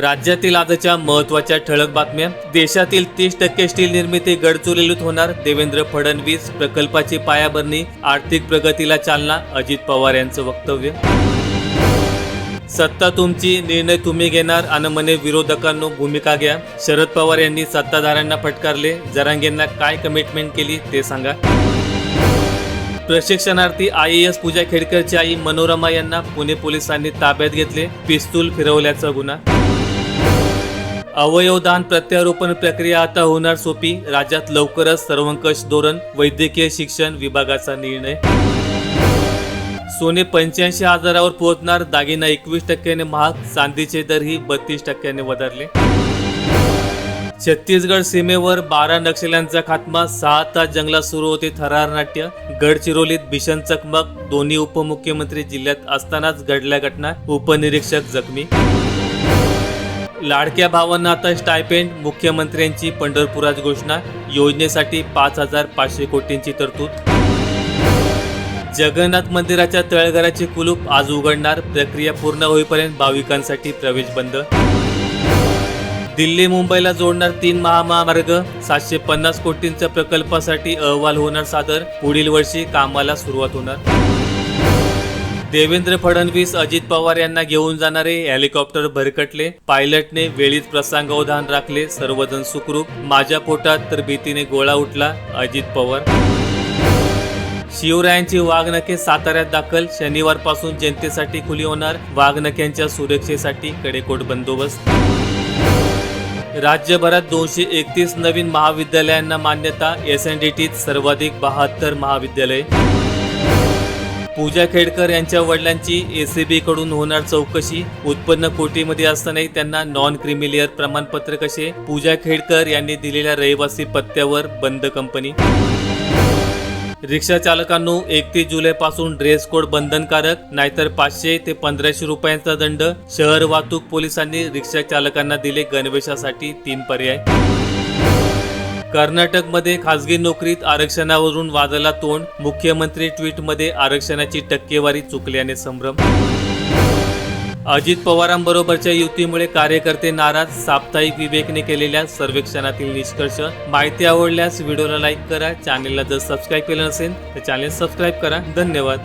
राज्यातील आजच्या महत्त्वाच्या ठळक बातम्या. देशातील तीस टक्के स्टील निर्मिती गडचिरोलीत होणार. देवेंद्र फडणवीस प्रकल्पाची पायाभरणी आर्थिक प्रगतीला चालना अजित पवार यांचं वक्तव्य. सत्ता तुमची निर्णय तुम्ही घेणार आणि मने विरोधकांनो भूमिका घ्या. शरद पवार यांनी सत्ताधाऱ्यांना फटकारले. जरांगेंना काय कमिटमेंट केली ते सांगा. प्रशिक्षणार्थी आय एस पूजा खेडकरची आई मनोरमा यांना पुणे पोलिसांनी ताब्यात घेतले. पिस्तूल फिरवल्याचा गुन्हा. अवयवदान प्रत्यारोपण प्रक्रिया आता होणार सोपी. राज्यात लवकरच सर्वंकष धोरण वैद्यकीय शिक्षण विभागाचा निर्णय. सोने पंच्याऐंशी हजारावर पोहोचणार दागिना एकवीस टक्क्याने महाग चांदीचे दरही बत्तीस टक्क्याने वधारले. छत्तीसगड सीमेवर बारा नक्षल्यांचा खात्मा सहा तास जंगलात सुरू होते थरार नाट्य. गडचिरोलीत भीषण चकमक दोन्ही उपमुख्यमंत्री जिल्ह्यात असतानाच घडल्या घटना उपनिरीक्षक जखमी. लाडक्या भावांना आता स्टायपेंड मुख्यमंत्र्यांची पंढरपुरात घोषणा योजनेसाठी पाच हजार पाचशे कोटींची तरतूद. जगन्नाथ मंदिराच्या तळघराचे कुलूप आज उघडणार प्रक्रिया पूर्ण होईपर्यंत भाविकांसाठी प्रवेश बंद. दिल्ली मुंबईला जोडणार तीन महामार्ग सातशे पन्नास कोटींच्या प्रकल्पासाठी अहवाल होणार सादर पुढील वर्षी कामाला सुरुवात होणार. देवेंद्र फडणवीस अजित पवार यांना घेऊन जाणारे हेलिकॉप्टर भरकटले. पायलटने वेळीच प्रसंगावधान राखले. सर्वजण सुखरूप. माझ्या पोटात तर भीतीने गोळा उठला अजित पवार. शिवरायांची वाघनखे साताऱ्यात दाखल. शनिवारपासून जनतेसाठी खुली होणार. वाघनख्यांच्या सुरक्षेसाठी कडेकोट बंदोबस्त. राज्यभरात दोनशे एकतीस नवीन महाविद्यालयांना मान्यता. एस एन डी टीत सर्वाधिक बहात्तर महाविद्यालय. पूजा खेडकर यांच्या वडिलांची एसीबी कडून होणार चौकशी. उत्पन्न कोटीमध्ये असतानाही त्यांना नॉन क्रिमिलियर प्रमाणपत्र कसे? पूजा खेडकर यांनी दिलेल्या रहिवासी पत्त्यावर बंद कंपनी. रिक्षा चालकांनो एकतीस जुलै पासून ड्रेस कोड बंधनकारक नाहीतर पाचशे ते पंधराशे रुपयांचा दंड. शहर वाहतूक पोलिसांनी रिक्षा चालकांना दिले गणवेशासाठी तीन पर्याय. कर्नाटकमध्ये खासगी नोकरीत आरक्षणावरून वादाला तोंड मुख्यमंत्री ट्विटमध्ये आरक्षणाची टक्केवारी चुकल्याने संभ्रम. अजित पवारांबरोबरच्या युतीमुळे कार्यकर्ते नाराज साप्ताहिक विवेकने केलेल्या सर्वेक्षणातील निष्कर्ष माहिती आवडल्यास व्हिडिओला लाईक करा चॅनेलला जर सबस्क्राईब केलं नसेल तर चॅनेल सबस्क्राईब करा. धन्यवाद.